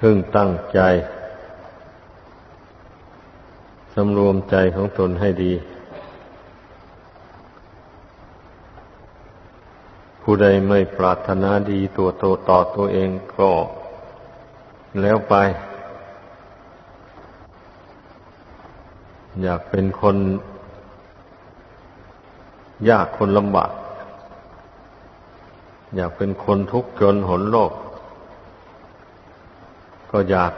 พึ่งตั้งใจสำรวมใจของตนให้ดี ผู้ใดไม่ปรารถนาดีตัวโตต่อตัวเองก็แล้วไป อยากเป็นคน ยากคนลำบาก อยากเป็นคนทุกข์จนหนโลก ก็อยาก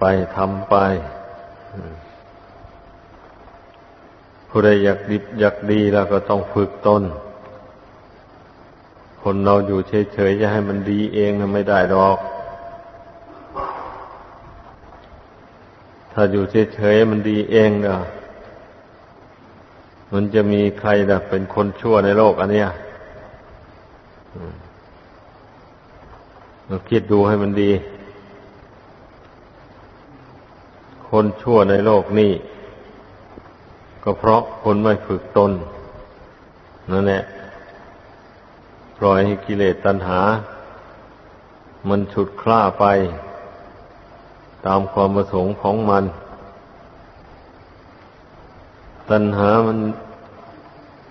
ไปทำไปผู้ใดอยากดิบอยากดีแล้วก็ต้องฝึกตนคนเราอยู่เฉยๆจะให้มันดีเองนะไม่ได้ดอก ถ้าอยู่เฉยๆมันดีเองเนะมันจะมีใครล่ะเป็นคนชั่วในโลกอันเนี้ยเราคิดดูให้มันดี คนชั่วในโลกนี้ ก็เพราะคนไม่ฝึกตนนั่นแหละปล่อยให้กิเลสตัณหา มันฉุดคล้าไป ตามความประสงค์ของมัน ตัณหามัน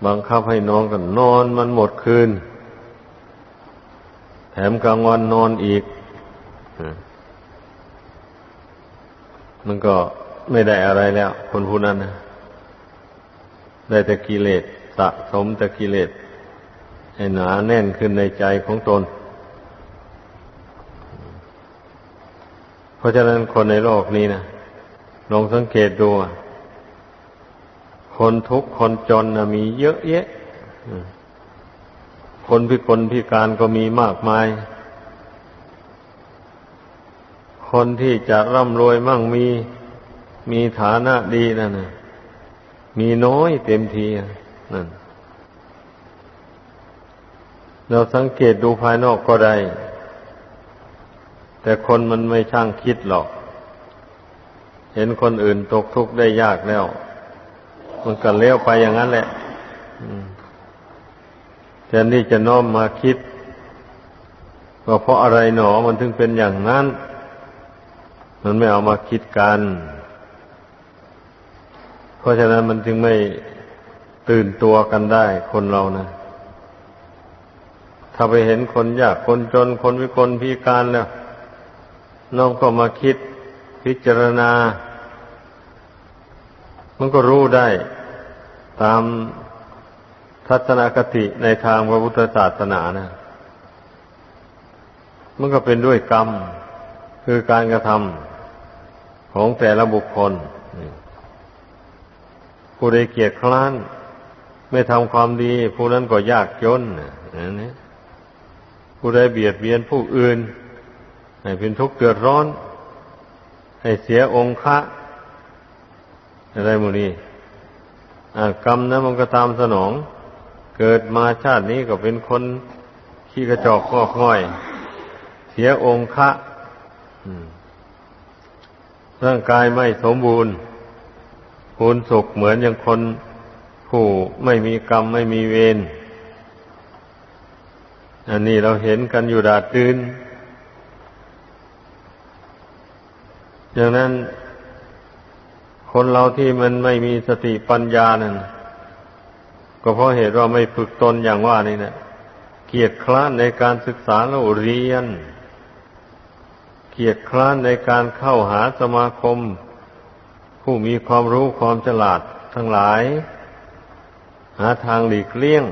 บังคับให้นอนกันนอนมันหมดคืน แถมกลางวันนอนอีก มันก็ไม่ได้อะไรแล้ว คนผู้นั้นนะได้แต่กิเลสสะสมแต่กิเลสให้หนาแน่นขึ้นในใจของตน เพราะฉะนั้นคนในโลกนี้นะลองสังเกตดูคนทุกข์คนจนนะมีเยอะแยะคนพิกลพิการก็มีมากมาย คนที่จะร่ำรวยมั่งมี มีฐานะดีนั่นนะมีน้อยเต็มทีนั่น เราสังเกตดูภายนอกก็ได้ แต่คนมันไม่ช่างคิดหรอก เห็นคนอื่นตกทุกข์ได้ยากแล้ว มันก็เลี้ยวไปอย่างนั้นแหละแทนที่จะน้อมมาคิดว่าเพราะอะไรหนอมันถึงเป็นอย่างนั้น มันไม่เอามาคิดกัน เพราะฉะนั้นมันจึงไม่ตื่นตัวกันได้คนเรานะ ถ้าไปเห็นคนยากคนจนคนวิกลพิการแล้วน้องก็มาคิดพิจารณา มันก็รู้ได้ ตามทัศนคติในทางพระพุทธศาสนานะมันก็เป็นด้วยกรรม คือการกระทำ ของแต่ละบุคคลผู้ใดเกียจคร้าน ไม่ทำความดี ผู้นั้นก็ยากจนนี้ผู้ใดเบียดเบียนผู้อื่น ให้เป็นทุกข์เดือดร้อน ให้เสียองค์ะอะไรมูนี้กรรมนั้นมันก็ตามสนอง เกิดมาชาตินี้ก็เป็นคนขี้กระจอกงอกง่อย เสียองค์ะ ร่างกายไม่สมบูรณ์พูนสุขเหมือนอย่างคนผู้ไม่มีกรรมไม่มีเวรอันนี้เราเห็นกันอยู่ดาดดืนอย่างนั้นคนเราที่มันไม่มีสติปัญญานั่นก็เพราะเหตุว่าไม่ฝึกตนอย่างว่านี่นะเกียรติคร้านในการศึกษาแล้วเรียน กียรติคร้านในการเข้าหาสมาคม ผู้มีความรู้ความฉลาดทั้งหลาย หาทางหลีกเลี่ยง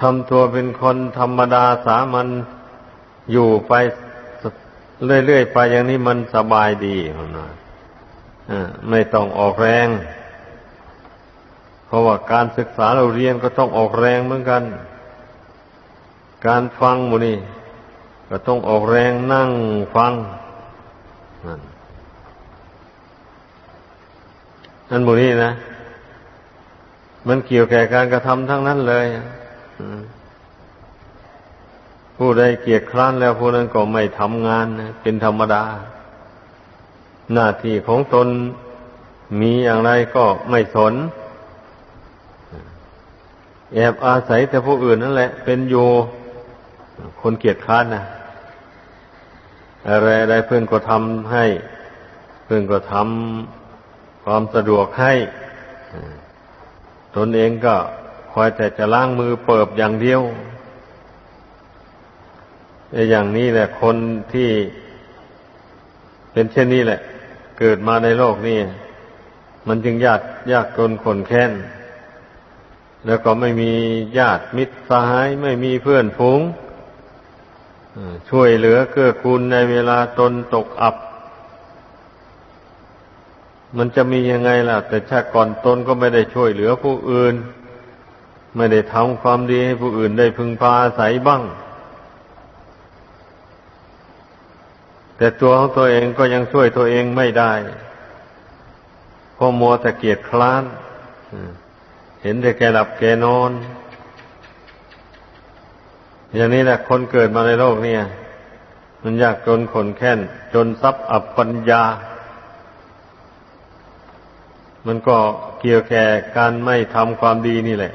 ทำตัวเป็นคนธรรมดาสามัญอยู่ไปเรื่อยๆไปอย่างนี้มันสบายดีนะไม่ต้องออกแรง เพราะว่าการศึกษาเราเรียนก็ต้องออกแรงเหมือนกัน การฟังมูนี่ก็ต้องออกแรงนั่งฟังนั่นนั่นมูนี่นะ มันเกี่ยวแก่การกระทำทั้งนั้นเลยผู้ใดเกียจคร้านแล้วผู้นั้นก็ไม่ทำงานเป็นธรรมดา หน้าที่ของตนมีอย่างไรก็ไม่สน แอบอาศัยแต่ผู้อื่นนั่นแหละ เป็นอยู่ คนเกียจค้านนะอะไรอะไรเพื่อนก็ทำให้ เพื่อนก็ทำความสะดวกให้ตนเองก็คอยแต่จะล้างมือเปิบอย่างเดียวไอ้อย่างนี้แหละ คนที่เป็นเช่นนี้แหละ เกิดมาในโลกนี้ มันจึงยากยากจนขนแค้น แล้วก็ไม่มีญาติมิตรสหาย ไม่มีเพื่อนฝูง ช่วยเหลือเกื้อกูลในเวลาตนตกอับ มันจะมียังไงล่ะ แต่ชาติก่อนตนก็ไม่ได้ช่วยเหลือผู้อื่น ไม่ได้ทำความดีให้ผู้อื่นได้พึงพาอาศัยบ้าง แต่ตัวของตัวเองก็ยังช่วยตัวเองไม่ได้เพราะมัวแต่เกียจคร้านเห็นแต่แกหลับแกนอน อย่างนี้แหละคนเกิดมาในโลกเนี่ย มันยากจนขนแค้น จนทรัพย์อับปัญญา มันก็เกี่ยวแก่การไม่ทำความดีนี่แหละ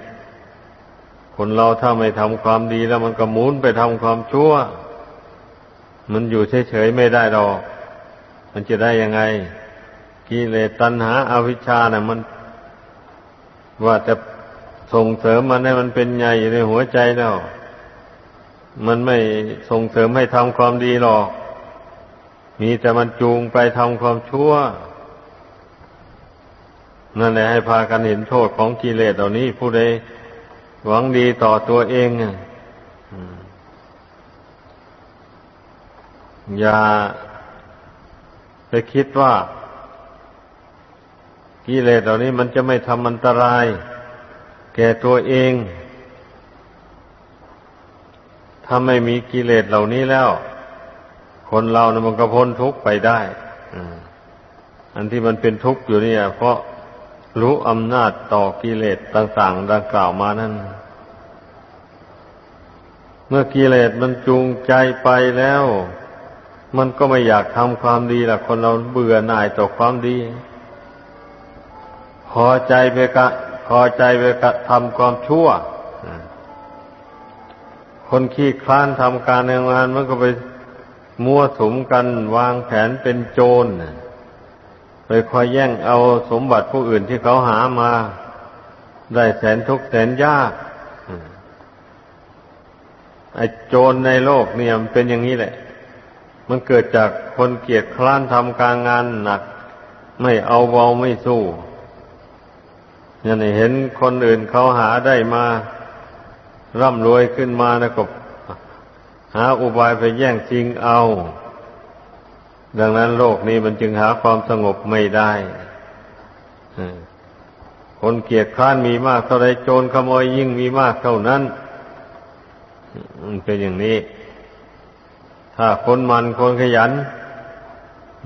คนเราถ้าไม่ทำความดีแล้วมันก็หมุนไปทำความชั่ว มันอยู่เฉยๆไม่ได้หรอก มันจะได้ยังไง กิเลสตัณหาอาวิชชาเนะ่ะมัน ว่าจะส่งเสริมมันให้มันเป็นใหญ่อยู่ในหัวใจแล้ว มันไม่ส่งเสริมให้ทำความดีหรอก มีแต่มันจูงไปทำความชั่ว นั่นแหละให้พากันเห็นโทษของกิเลสเหล่านี้ ผู้ใดหวังดีต่อตัวเองอย่าไปคิดว่ากิเลสเหล่านี้มันจะไม่ทำอันตราย แก่ตัวเอง ถ้าไม่มีกิเลสเหล่านี้แล้ว คนเรานะมันก็พ้นทุกข์ไปได้อันที่มันเป็นทุกข์อยู่เนี่ย เพราะรู้อำนาจต่อกิเลสต่างๆดังกล่าวมานั้นเมื่อกิเลสมันจูงใจไปแล้ว มันก็ไม่อยากทำความดีละคนเราเบื่อหน่ายต่อความดี พอใจไปกะพอใจไปกะทำความชั่ว คนขี้คลานทำการงานมันก็ไปมั่วสุมกันวางแผนเป็นโจรไปคอยแย่งเอาสมบัติผู้อื่นที่เขาหามา ได้แสนทุกข์แสนยากไอ้โจรในโลกเนี่ยมันเป็นอย่างนี้แหละ มันเกิดจากคนเกียจคร้านทำการงานหนัก ไม่เอาเบาไม่สู้อย่างนี้เห็นคนอื่นเขาหาได้มา ร่ำรวยขึ้นมานะก็หาอุบายไปแย่งชิงเอา ดังนั้นโลกนี้มันจึงหาความสงบไม่ได้คนเกียจคร้านมีมากเท่าไรโจรขโมยยิ่งมีมากเท่านั้นมันเป็นอย่างนี้ ถ้าคนมันคนขยัน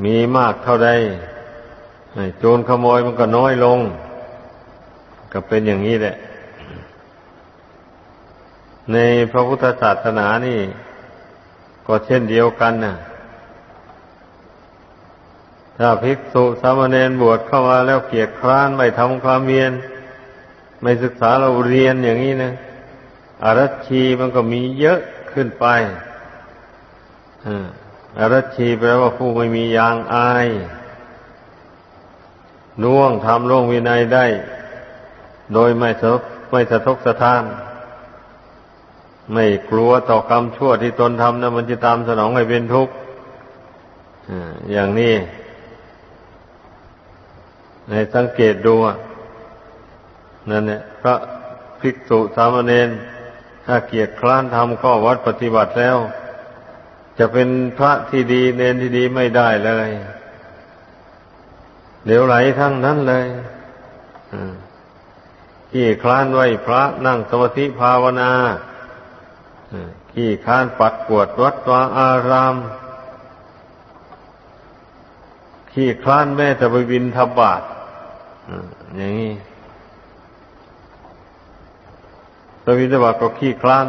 มีมากเท่าใดโจรขโมยมันก็น้อยลง ก็เป็นอย่างนี้แหละ ในพระพุทธศาสนานี่ ก็เช่นเดียวกันนะถ้าภิกษุสามเณรบวชเข้ามาแล้วเกียรคร้านไม่ทำความเพียรไม่ศึกษาเราเรียนอย่างนี้นะอารัชชีมันก็มีเยอะขึ้นไปอารัชชีแปลว่าผู้ไม่มียางอายน่วงทำล่วงวินัยได้ โดยไม่สะไม่สะทกสะท้าน ไม่กลัวต่อกรรมชั่วที่ตนทำนะมันจะตามสนองให้เป็นทุกข์อย่างนี้ในสังเกตดูนั่นเนี่ยพระภิกษุสามเณรถ้าเกียรติคร้านทำข้อวัดปฏิบัติแล้ว จะเป็นพระที่ดีเนนที่ดีไม่ได้เลยเดี๋ยวไหลทั้งนั้นเลยขี้คลานไว้พระนั่งสมาธิภาวนา ขี้คลานปัดกวดวัดวาอาราม ขี้คลานแม่แต่ไปบินทบาทอย่างนี้ตวินทบาทก็ขี้คลาน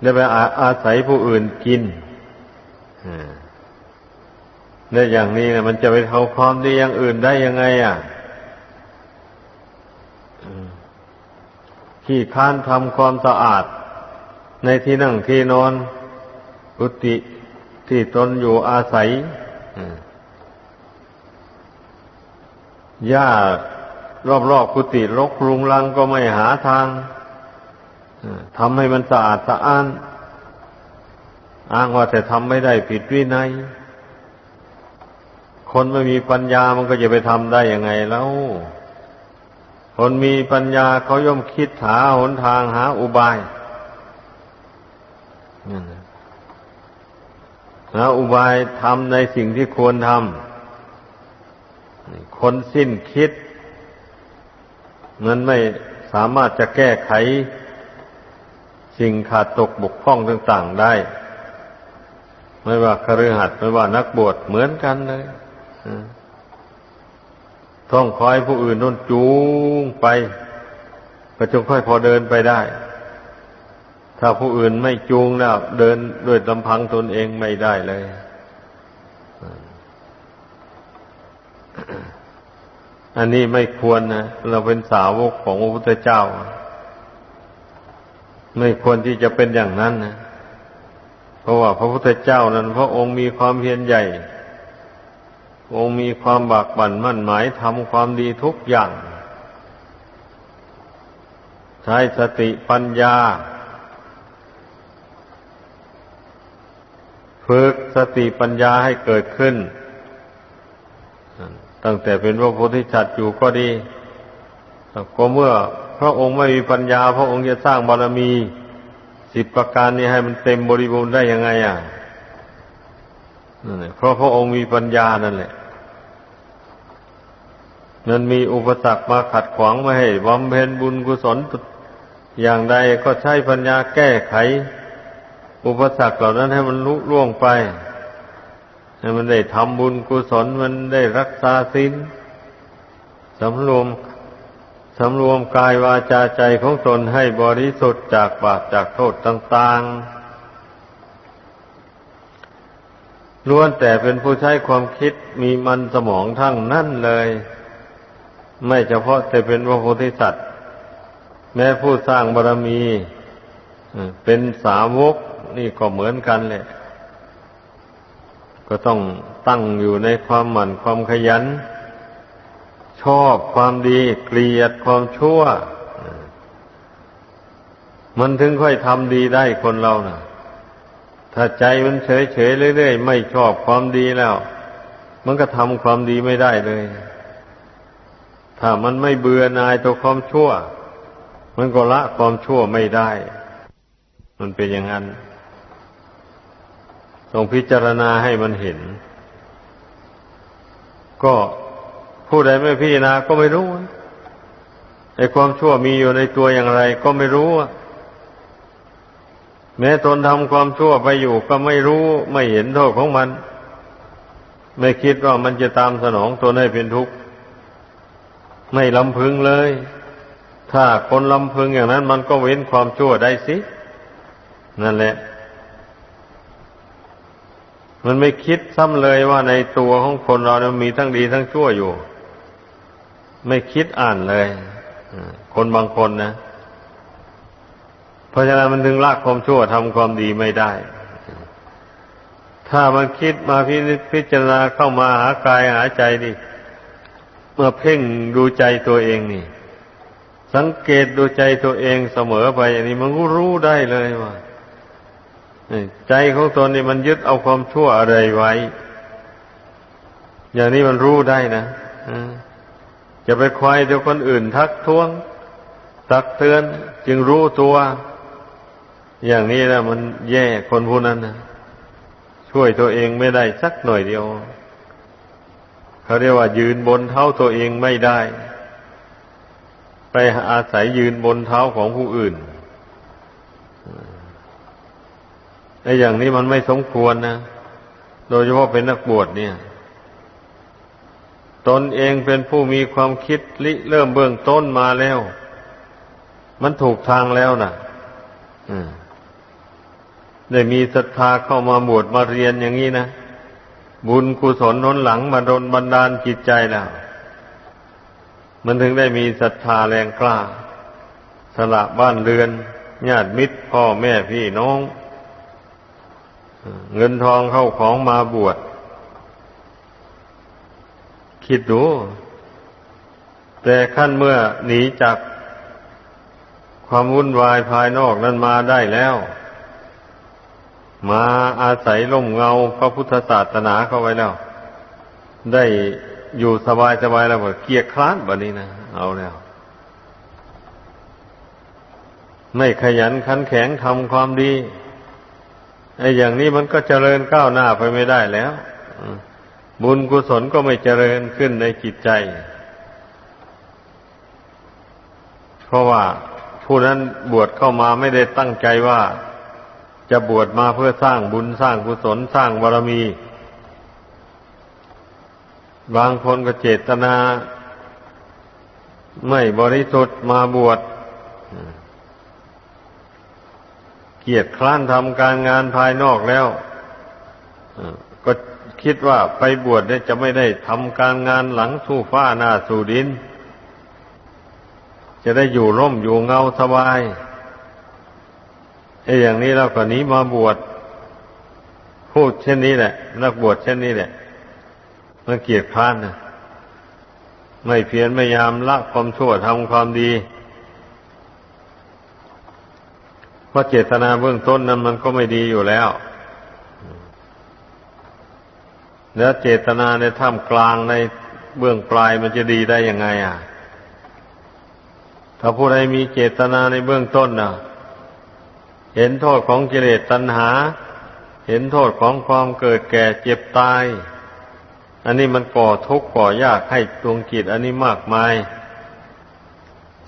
ได้ไปอาอาศัยผู้อื่นกินเนี่ยอย่างนี้นะมันจะไปเท่าความดีอย่างอื่นได้ยังไง อะขี้ค้านทำความสะอาด ในที่นั่งที่นอนกุฏิที่ตนอยู่อาศัยหญ้ารอบๆกุฏิรกรุงรังก็ไม่หาทางทำให้มันสะอาดสะอ้าน อ้างว่าแต่ทำไม่ได้ผิดวินัยคนไม่มีปัญญามันก็จะไปทำได้ยังไงแล้ว คนมีปัญญาเขาย่อมคิดหาหนทางหาอุบาย หาอุบายทำในสิ่งที่ควรทำคนสิ้นคิด มันไม่สามารถจะแก้ไข สิ่งขาดตกบกพร่องต่าง ๆได้ ไม่ว่าคฤหัสถ์ไม่ว่านักบวชเหมือนกันเลยต้องคอยผู้อื่นน้นจูงไปก็จงค่อยพอเดินไปได้ ถ้าผู้อื่นไม่จูงแล้วเดินด้วยลำพังตนเองไม่ได้เลย อันนี้ไม่ควรนะเราเป็นสาวกของพระพุทธเจ้า ไม่ควรที่จะเป็นอย่างนั้นนะเพราะว่าพระพุทธเจ้านั้น พระองค์มีความเพียรใหญ่ องค์มีความบากบั่นมั่นหมายทำความดีทุกอย่าง ใช้สติปัญญา ฝึกสติปัญญาให้เกิดขึ้น ตั้งแต่เป็นพระโพธิสัตว์อยู่ก็ดีก็เมื่อพระองค์ไม่มีปัญญา พระองค์จะสร้างบารมีสิบประการนี้ให้มันเต็มบริบูรณ์ได้ยังไงอะนั่นแหละเพราะพระองค์มีปัญญานั่นแหละมันมีอุปสรรคมาขัดขวางไม่ให้บำเพ็ญบุญกุศลอย่างใดก็ใช้ปัญญาแก้ไข อุปสรรคเหล่านั้นให้มันลุล่วงไป ให้มันได้ทำบุญกุศลมันได้รักษาศีลสำรวมสำรวมกายวาจาใจของตนให้บริสุทธิ์จากบาปจากโทษต่าง ๆล้วนแต่เป็นผู้ใช้ความคิดมีมันสมองทั้งนั่นเลย ไม่เฉพาะแต่เป็นพระโพธิสัตว์ แม้ผู้สร้างบารมี เป็นสาวก นี่ก็เหมือนกันแหละ ก็ต้องตั้งอยู่ในความหมั่นความขยัน ชอบความดีเกลียดความชั่ว มันถึงค่อยทำดีได้คนเรานะ่ะ ถ้าใจมันเฉยเฉยเรื่อยๆไม่ชอบความดีแล้ว มันก็ทำความดีไม่ได้เลย ถ้ามันไม่เบื่อนายตัวความชั่ว มันก็ละความชั่วไม่ได้มันเป็นอย่างนั้น ต้องพิจารณาให้มันเห็น ก็ผู้ใดไม่พิจารณาก็ไม่รู้ไอ้ความชั่วมีอยู่ในตัวอย่างไร ก็ไม่รู้แม้ตนทำความชั่วไปอยู่ก็ไม่รู้ไม่เห็นโทษของมัน ไม่คิดว่ามันจะตามสนองตนให้เป็นทุกข์ไม่ลำพึงเลย ถ้าคนลำพึงอย่างนั้น มันก็เว้นความชั่วได้สิ นั่นแหละ มันไม่คิดซ้ำเลยว่าในตัวของคนเราเนะมีทั้งดีทั้งชั่วอยู่ ไม่คิดอ่านเลยคนบางคนนะเพราะฉะนั้นมันถึงลากความชั่วทำความดีไม่ได้ ถ้ามันคิดมาพิพจารณาเข้ามาหากายหาใจนี่เมื่อเพ่งดูใจตัวเองนี่ สังเกตดูใจตัวเองเสมอไปอย่างนี้มันก็รู้ได้เลยว่า ใจของตนนี่มันยึดเอาความชั่วอะไรไว้ อย่างนี้มันรู้ได้นะจะไปควายเดี๋ยวคนอื่นทักท้วง ตักเตือนจึงรู้ตัว อย่างนี้นะมันแย่คนผู้นั้นนะช่วยตัวเองไม่ได้สักหน่อยเดียว เขาเรียกว่า ยืนบนเท้าตัวเองไม่ได้ ไปอาศัยยืนบนเท้าของผู้อื่น ไอ้อย่างนี้มันไม่สมควรนะ โดยเฉพาะเป็นนักบวชเนี่ย ตนเองเป็นผู้มีความคิดริเริ่มเบื้องต้นมาแล้ว มันถูกทางแล้วนะ่ะได้มีศรัทธาเข้ามาบวชมาเรียนอย่างนี้นะ บุญกุศลน้นหลังมาดนบันดาลจิตใจแล้วมันถึงได้มีศรัทธาแรงกล้า สละบ้านเรือนญาติมิตรพ่อแม่พี่น้อง เงินทองเข้าของมาบวชคิดดู แต่ขั้นเมื่อหนีจากความวุ่นวายภายนอกนั้นมาได้แล้ว มาอาศัยร่มเงาพระพุทธศาสนาเข้าไว้แล้ว ได้อยู่สบายสบายแล้วเกียร์คร้านแบบนี้นะ เอาแล้ว ไม่ขยันขันแข็งทำความดี ไอ้อย่างนี้มันก็เจริญก้าวหน้าไปไม่ได้แล้วบุญกุศลก็ไม่เจริญขึ้นในจิตใจ เพราะว่าผู้นั้นบวชเข้ามาไม่ได้ตั้งใจว่า จะบวชมาเพื่อสร้างบุญสร้างกุศลสร้างบารมี บางคนก็เจตนา ไม่บริสุทธิ์มาบวช เกียรติคร้านทำการงานภายนอกแล้วก็คิดว่าไปบวชเนี่ยจะไม่ได้ทำการงานหลังสู้ฟ้าหน้าสู่ดิน จะได้อยู่ร่มอยู่เงาสบายไอ้อย่างนี้เราก็นี้มาบวชพูดเช่นนี้แหละนักบวชเช่นนี้แหละมันเกียรติคร้านนะไม่เพียรไม่ยามละความชั่วทำความดีเพ ราะเจตนาเบื้องต้นนั้นมันก็ไม่ดีอยู่แล้ว แล้วเจตนาในท่ามกลางในเบื้องปลายมันจะดีได้ยังไง อะ ถ้าผู้ใดมีเจตนาในเบื้องต้นน่ะ เห็นโทษของกิเลสตัณหา เห็นโทษของความเกิดแก่เจ็บตาย อันนี้มันก่อทุกข์ก่อยากให้ดวงจิตอันนี้มากมาย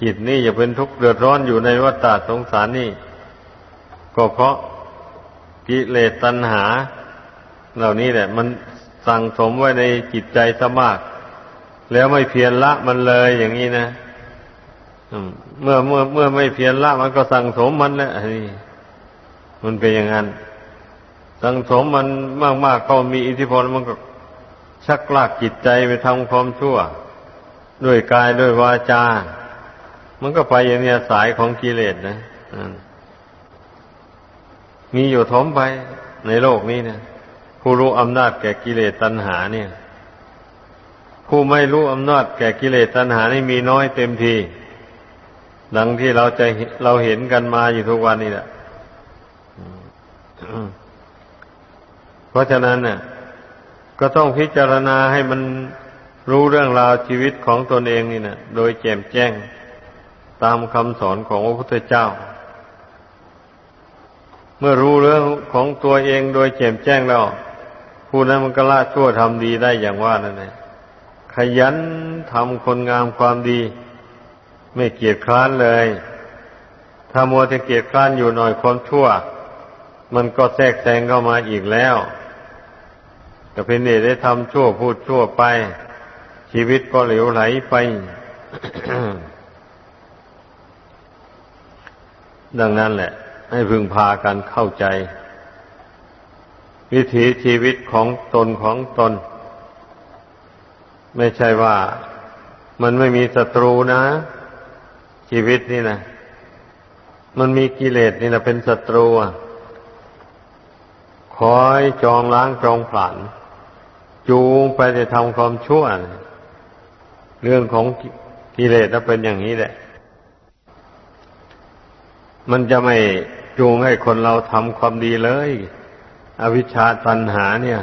จิตนี่อย่าเป็นทุกข์เดือดร้อนอยู่ในวัฏฏะสงสารนี่ ก็เพราะกิเลสตัณหา เหล่านี้แหละ มันสั่งสมไว้ในจิตใจสมาก แล้วไม่เพียรละมันเลยอย่างนี้นะเมื่อเมื่อเมื่อไม่เพียรละมันก็สั่งสมมันแหละนี่มันเป็นอย่างนั้น สั่งสมมันมากๆก็มีอิทธิพลมันก็ชักลากจิตใจไปทำความชั่ว ด้วยกายด้วยวาจา มันก็ไปอย่างนี้สายของกิเลสนะ มีอยู่ทมไปในโลกนี้เนะผู้รู้อำนาจแก่กิเลสตัณหาเนี่ย ผู้ไม่รู้อำนาจแก่กิเลสตัณหานี่มีน้อยเต็มทีดังที่เราจะเราเห็นกันมาอยู่ทุกวันนี้แหละเพราะฉะนั้นเนี่ยก็ต้องพิจารณาให้มันรู้เรื่องราวชีวิตของตนเองนี่นะโดยแจ่มแจ้งตามคำสอนของพระพุทธเจ้า เมื่อรู้เรื่องของตัวเองโดยแจ่มแจ้งแล้ว ผู้นั้นมันก็ละชั่วทำดีได้อย่างว่านั่นเองขยันทำคนงามความดี ไม่เกียจคร้านเลย ถ้ามัวจะเกียจคร้านอยู่หน่อยความชั่ว มันก็แทรกแซงเข้ามาอีกแล้วก็เป็นเหตุได้ทำชั่วพูดชั่วไป ชีวิตก็เหลวไหลไป ดังนั้นแหละ ให้พึงพากันเข้าใจ วิถีชีวิตของตนของตน ไม่ใช่ว่ามันไม่มีศัตรูนะ ชีวิตนี่นะมันมีกิเลสนี่นะเป็นศัตรูคอยจองล้างจองผลานจูงไปจะทำความชั่วเรื่องของกิเลสจะเป็นอย่างนี้แหละ มันจะไม่ จูงให้คนเราทำความดีเลย อวิชชาตัณหาเนี่ย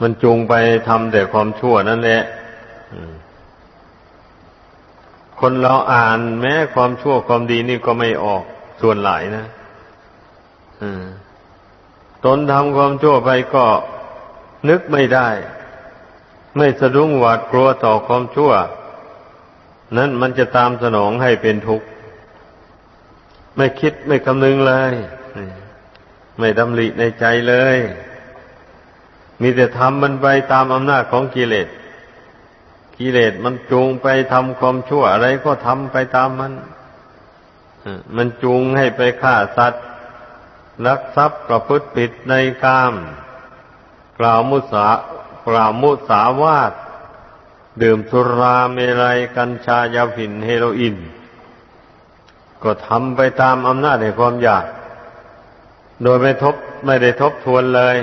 มันจูงไปทำแต่ความชั่วนั่นแหละคนเราอ่านแม้ความชั่วความดีนี่ก็ไม่ออกส่วนหลายนะตนทำความชั่วไปก็นึกไม่ได้ ไม่สะดุ้งหวาดกลัวต่อความชั่ว นั้นมันจะตามสนองให้เป็นทุกข์ ไม่คิดไม่คำนึงเลย ไม่ดำริในใจเลย มีแต่ทำมันไปตามอำนาจของกิเลส กิเลสมันจูงไปทำความชั่วอะไรก็ทำไปตามมัน มันจูงให้ไปฆ่าสัตว์ลักทรัพย์ประพฤติผิดในกาม กล่าวมุสากล่าวมุสาวาท ดื่มสุราเมลัยกัญชายาผินเฮโรอีน ก็ทำไปตามอำนาจแห่งความอยาก โดยไม่ทบไม่ได้ทบทวนเลย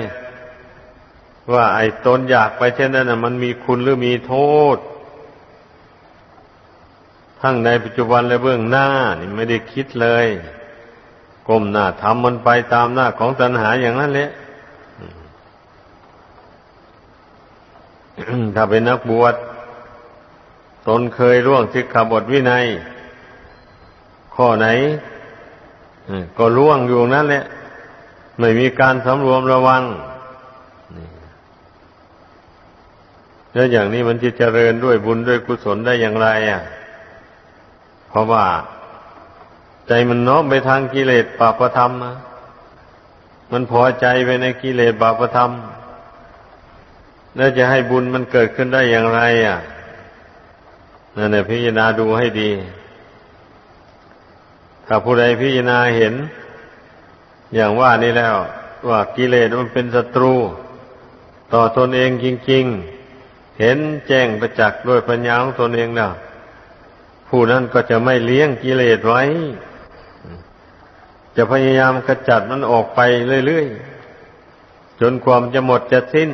ว่าไอ้ตนอยากไปเช่นนั้นนะมันมีคุณหรือมีโทษ ทั้งในปัจจุบันและเบื้องหน้า นี่ไม่ได้คิดเลยก้มหน้าทำมันไปตามหน้าของตัณหาอย่างนั้นแหละถ้าเป็นนักบวชตนเคยร่วงสิกขาบทวินัย ข้อไหนก็ร่วงอยู่นั่นแหละ ไม่มีการสำรวมระวังแล้วอย่างนี้มันจะเจริญด้วยบุญด้วยกุศลได้อย่างไรอะ เพราะว่า ใจมันน้อมไปทางกิเลสบาปธรรมมันพอใจไปในกิเลสบาปธรรมแล้วจะให้บุญมันเกิดขึ้นได้อย่างไร อะนั่นแหละพิจารณาดูให้ดี ถ้าผู้ใดพิจารณาเห็น อย่างว่านี้แล้ว ว่ากิเลสมันเป็นศัตรู ต่อตนเองจริง ๆ เห็นแจ้งประจักษ์ด้วยปัญญาของตนเองแล้วผู้นั้นก็จะไม่เลี้ยงกิเลสไว้ จะพยายามกระจัดมันออกไปเรื่อยๆ จนความจะหมดจะสิ้น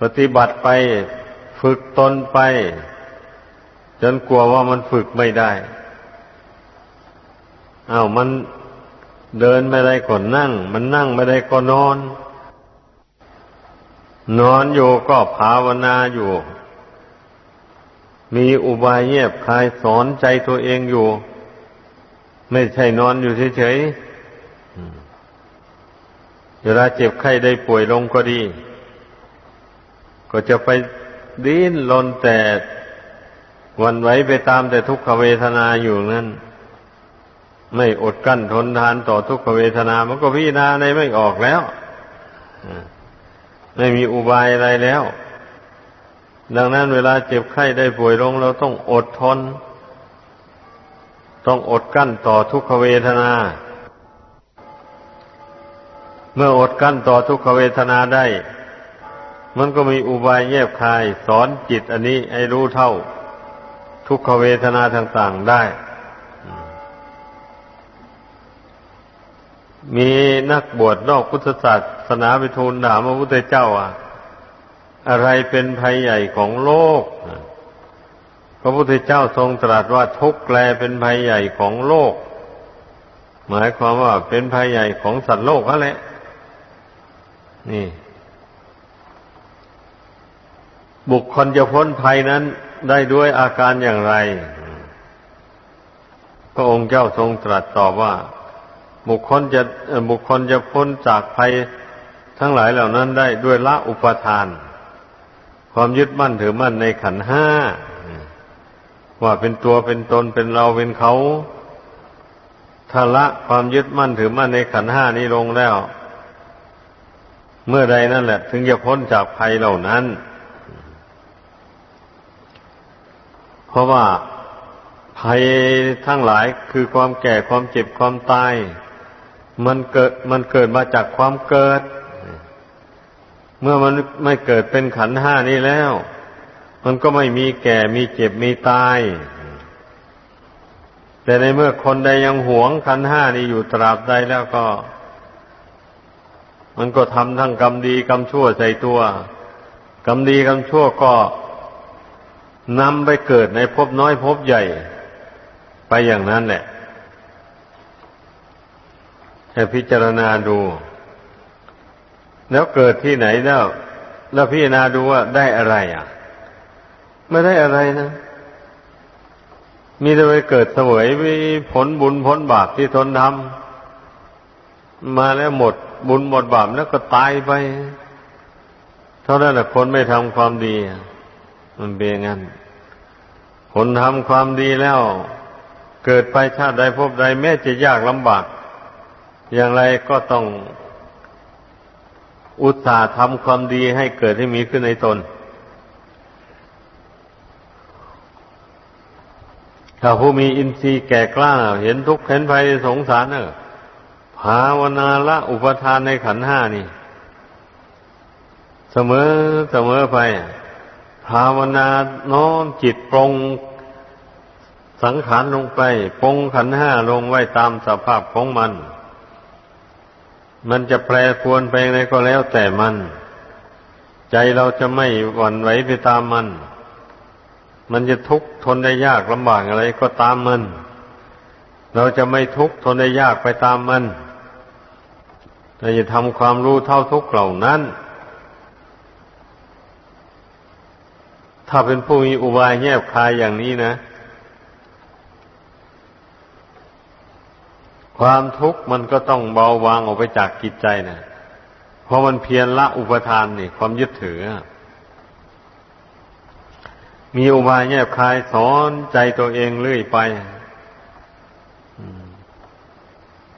ปฏิบัติไปฝึกตนไป จนกลัวว่ามันฝึกไม่ได้อา้าวมันเดินไม่ได้ก็นั่ง มันนั่งไม่ได้ก็นอน นอนอยู่ก็ภาวนาอยู่ มีอุบายเงียบคลายสอนใจตัวเองอยู่ ไม่ใช่นอนอยู่เฉยๆเวลาเจ็บไข้ได้ป่วยลงก็ดี ก็จะไปดิ้นรนแต่ วันไหวไปตามแต่ทุกขเวทนาอยู่นั่น ไม่อดกั้นทนทานต่อทุกขเวทนา มันก็พิจารณาในไม่ออกแล้วไม่มีอุบายอะไรแล้ว ดังนั้นเวลาเจ็บไข้ได้ป่วยลงเราต้องอดทน ต้องอดกั้นต่อทุกขเวทนา เมื่ออดกั้นต่อทุกขเวทนาได้ มันก็มีอุบายแยบคาย สอนจิตอันนี้ให้รู้เท่า ทุกขเวทนาต่างๆได้ มีนักบวชนอกพุทธศาสนาไปทูลถามพระพุทธเจ้าอะอะไรเป็นภัยใหญ่ของโลก พระพุทธเจ้าทรงตรัสว่าทุกข์แกลเป็นภัยใหญ่ของโลก หมายความว่าเป็นภัยใหญ่ของสัตว์โลกนั่นแหละ นี่ บุคคลจะพ้นภัยนั้น ได้ด้วยอาการอย่างไร พระองค์เจ้าทรงตรัสตอบว่า บุคคลจะบุคคลจะพ้นจากภัยทั้งหลายเหล่านั้นได้ด้วยละอุปทาน ความยึดมั่นถือมั่นในขันห้าว่าเป็นตัวเป็นตนเป็นเราเป็นเขาถ้าละความยึดมั่นถือมั่นในขันห้านี้ลงแล้ว เมื่อใดนั่นแหละ ถึงจะพ้นจากภัยเหล่านั้น เพราะว่าภัยทั้งหลายคือความแก่ความเจ็บความตาย มันเกิดมันเกิดมาจากความเกิด เมื่อมันไม่เกิดเป็นขันห้านี้แล้ว มันก็ไม่มีแก่มีเจ็บมีตาย แต่ในเมื่อคนใดยังหวงขันห้านี้อยู่ตราบใดแล้วก็ มันก็ทำทั้งกรรมดีกรรมชั่วใส่ตัว กรรมดีกรรมชั่วก็ นำไปเกิดในภพน้อยภพใหญ่ ไปอย่างนั้นแหละให้พิจารณาดู แล้วเกิดที่ไหนแล้ว แล้วพิจารณาดูว่าได้อะไรอะ ไม่ได้อะไรนะ มีแต่ไปเกิดเสวยมีผลบุญผลบาปที่ทนทำมาแล้วหมดบุญหมดบาปแล้วก็ตายไป เท่านั้นแหละคนไม่ทำความดี มันเป็นงั้นคนทำความดีแล้ว เกิดไปชาติใดพบใดแม้จะยากลำบาก อย่างไรก็ต้องอุตส่าห์ทำความดีให้เกิดให้มีขึ้นในตน ถ้าผู้มีอินทรีย์แก่กล้า เห็นทุกข์เห็นภัยสงสารเนอะภาวนาละอุปทานในขันห้านี่ เสมอเสมอไป ภาวนาน้อมจิตปรงสังขารลงไปปรงขันห้าลงไว้ตามสภาพของมัน มันจะแปรปรวนไปไหนก็แล้วแต่มัน ใจเราจะไม่หวั่นไหวไปตามมัน มันจะทุกข์ทนได้ยากลำบากอะไรก็ตามมัน เราจะไม่ทุกข์ทนได้ยากไปตามมันเราจะทำความรู้เท่าทุกข์เหล่านั้น ถ้าเป็นผู้มีอุบายแยบคายอย่างนี้นะ ความทุกข์มันก็ต้องเบาบางออกไปจากจิตใจนะเพราะมันเพียรละอุปทานนี่ ความยึดถือ มีอุบายแยบคายสอนใจตัวเองเรื่อยไป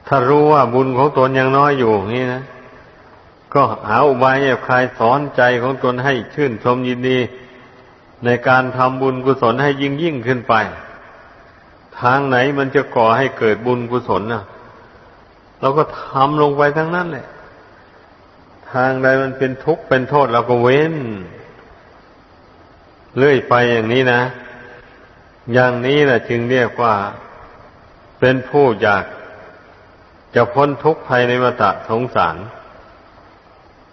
ถ้ารู้ว่าบุญของตนยังน้อยอยู่นี่นะ ก็หาอุบายแยบคายสอนใจของตนให้ชื่นชมยินดี ในการทำบุญกุศลให้ยิ่งยิ่งขึ้นไป ทางไหนมันจะก่อให้เกิดบุญกุศลนะเราก็ทำลงไปทั้งนั้นแหละ ทางใดมันเป็นทุกข์เป็นโทษเราก็เว้นเรื่อยไปอย่างนี้นะ อย่างนี้นะจึงเรียกว่าเป็นผู้อยากจะพ้นทุกข์ภายในวัฏสงสาร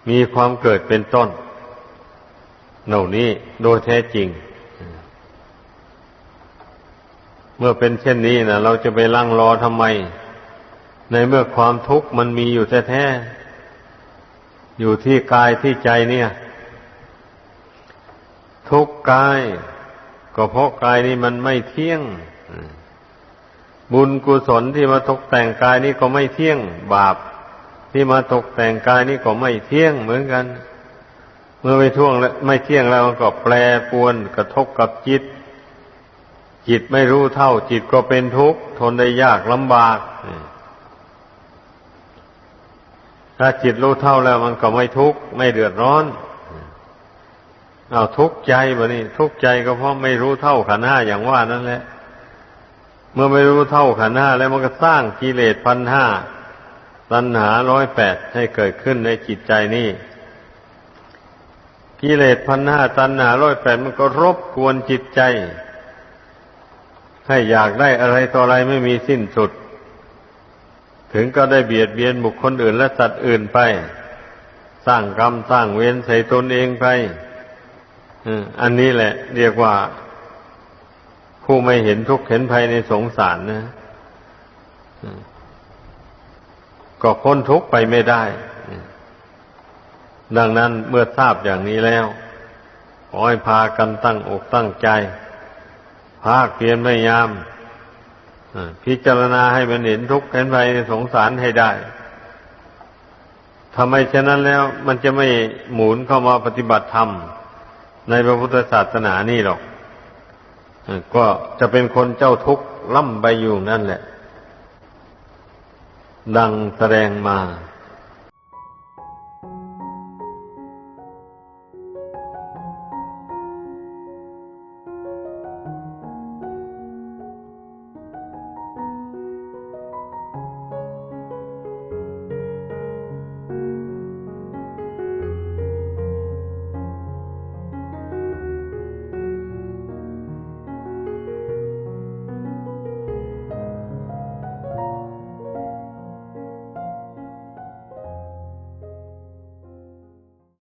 มีความเกิดเป็นต้น เหล่านี้โดยแท้จริง เมื่อเป็นเช่นนี้นะเราจะไปลั่งรอทำไม ในเมื่อความทุกข์มันมีอยู่แท้ๆอยู่ที่กายที่ใจเนี่ย ทุกกาย ก็เพราะกายนี้มันไม่เที่ยงบุญกุศลที่มาตกแต่งกายนี้ก็ไม่เที่ยง บาปที่มาตกแต่งกายนี้ก็ไม่เที่ยงเหมือนกัน เมื่อไม่ท่วงแล้วไม่เที่ยงแล้วมันก็แปรปวนกระทบกับจิต จิตไม่รู้เท่า จิตก็เป็นทุกข์ทนได้ยากลำบาก ถ้าจิตรู้เท่าแล้วมันก็ไม่ทุกข์ไม่เดือดร้อนเอาทุกข์ใจบะนี่ทุกข์ใจก็เพราะไม่รู้เท่าขันห้าอย่างว่านั่นแหละ เมื่อไม่รู้เท่าขันห้าแล้วมันก็สร้างกิเลสพันห้าตัณหาร้อยแปดให้เกิดขึ้นในจิตใจนี่ กิเลสพันห้าตัณหาร้อยแปดมันก็รบกวนจิตใจ ให้อยากได้อะไรต่ออะไรไม่มีสิ้นสุด ถึงก็ได้เบียดเบียนบุคคลอื่นและสัตว์อื่นไป สร้างกรรมสร้างเวรใส่ตนเองไปอันนี้แหละ เรียกว่า ผู้ไม่เห็นทุกข์เห็นภัยในสงสารนะก็พ้นทุกข์ไปไม่ได้ ดังนั้นเมื่อทราบอย่างนี้แล้วขอให้พากันตั้งอกตั้งใจ ภาคเพียรพยายามพิจารณาให้มันเห็นทุกข์เห็นภัยในสงสารให้ได้ทำไมฉะนั้นแล้วมันจะไม่หมุนเข้ามาปฏิบัติธรรม ในพระพุทธศาสนานี่หรอก ก็จะเป็นคนเจ้าทุกข์ล่ำไปอยู่นั่นแหละ ดังแสดงมา